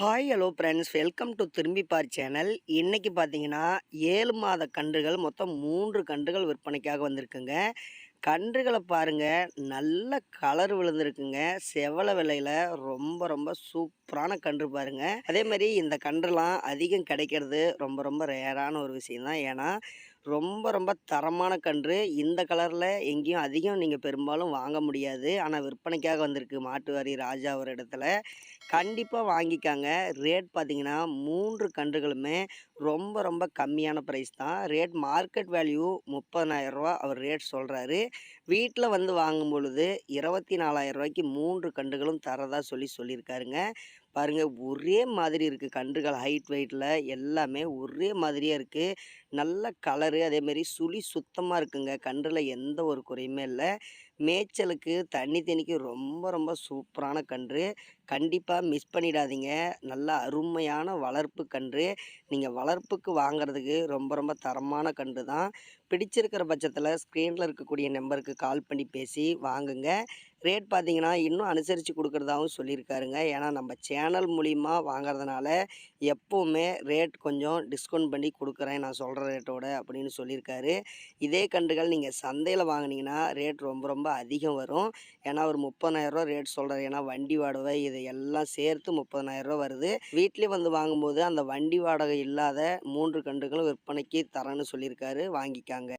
Hi hello friends welcome to Thirumbi Paar channel இன்றைக்கி பார்த்தீங்கன்னா ஏழு மாத கன்றுகள் மொத்தம் மூன்று கன்றுகள் விற்பனைக்காக வந்திருக்குங்க கன்றுகளை பாருங்க நல்ல கலர் விழுந்திருக்குங்க செவல விலையில் ரொம்ப ரொம்ப சூப்பரான கன்று பாருங்க அதே மாதிரி இந்த கன்றுலாம் அதிகம் கிடைக்கிறது ரொம்ப ரொம்ப ரேரான ஒரு விஷயந்தான் ஏன்னா ரொம்ப ரொம்ப தரமான கன்று. இந்த கலரில் எங்கேயும் அதிகம் நீங்கள் பெரும்பாலும் வாங்க முடியாது. ஆனால் விற்பனைக்காக வந்திருக்கு மாட்டுவாரி ராஜா ஒரு இடத்துல. கண்டிப்பாக வாங்கிக்காங்க. ரேட் பார்த்திங்கன்னா மூன்று கன்றுகளுமே ரொம்ப ரொம்ப கம்மியான ப்ரைஸ் தான். ரேட் மார்க்கெட் வேல்யூ முப்பதனாயிரம் அவர் ரேட் சொல்கிறாரு வீட்டில் வந்து வாங்கும் பொழுது இருபத்தி நாலாயிரம் ரூபாய்க்கு மூன்று கன்றுகளும் தரதாக சொல்லி சொல்லியிருக்காருங்க. பாருங்கள் ஒரே மாதிரி இருக்குது கன்றுகள் ஹைட் வெயிட்டில் எல்லாமே ஒரே மாதிரியே இருக்குது நல்ல கலரு அதேமாரி சுழி சுத்தமாக இருக்குங்க. கன்றில் எந்த ஒரு குறையுமே இல்லை. மேய்ச்சலுக்கு தண்ணி தண்ணிக்கு ரொம்ப ரொம்ப சூப்பரான கன்று. கண்டிப்பாக மிஸ் பண்ணிடாதீங்க. நல்ல அருமையான வளர்ப்பு கன்று. நீங்கள் வளர்ப்புக்கு வாங்குறதுக்கு ரொம்ப ரொம்ப தரமான கன்று தான். பிடிச்சிருக்கிற பட்சத்தில் ஸ்க்ரீனில் இருக்கக்கூடிய நம்பருக்கு கால் பண்ணி பேசி வாங்குங்க. ரேட் பார்த்தீங்கன்னா இன்னும் அனுசரித்து கொடுக்குறதாகவும் சொல்லியிருக்காருங்க. ஏன்னா நம்ம சேனல் மூலிமா வாங்குறதுனால எப்போவுமே ரேட் கொஞ்சம் டிஸ்கவுண்ட் பண்ணி கொடுக்குறேன் நான் சொல்கிற ரேட்டோட அப்படின்னு சொல்லியிருக்காரு. இதே கன்றுகள் நீங்கள் சந்தையில் வாங்கினீங்கன்னா ரேட் ரொம்ப ரொம்ப அதிகம் வரும். ஏன்னா ஒரு முப்பதாயிரரூவா ரேட் சொல்கிறார் ஏன்னா வண்டி வாடகை இது எல்லாம் சேர்த்து முப்பதனாயிரரூவா வருது. வீட்லேயே வந்து வாங்கும்போது அந்த வண்டி வாடகை இல்லாத மூன்று கன்றுகளும் விற்பனைக்கு தரேன்னு சொல்லியிருக்காரு. வாங்கிக்காங்க.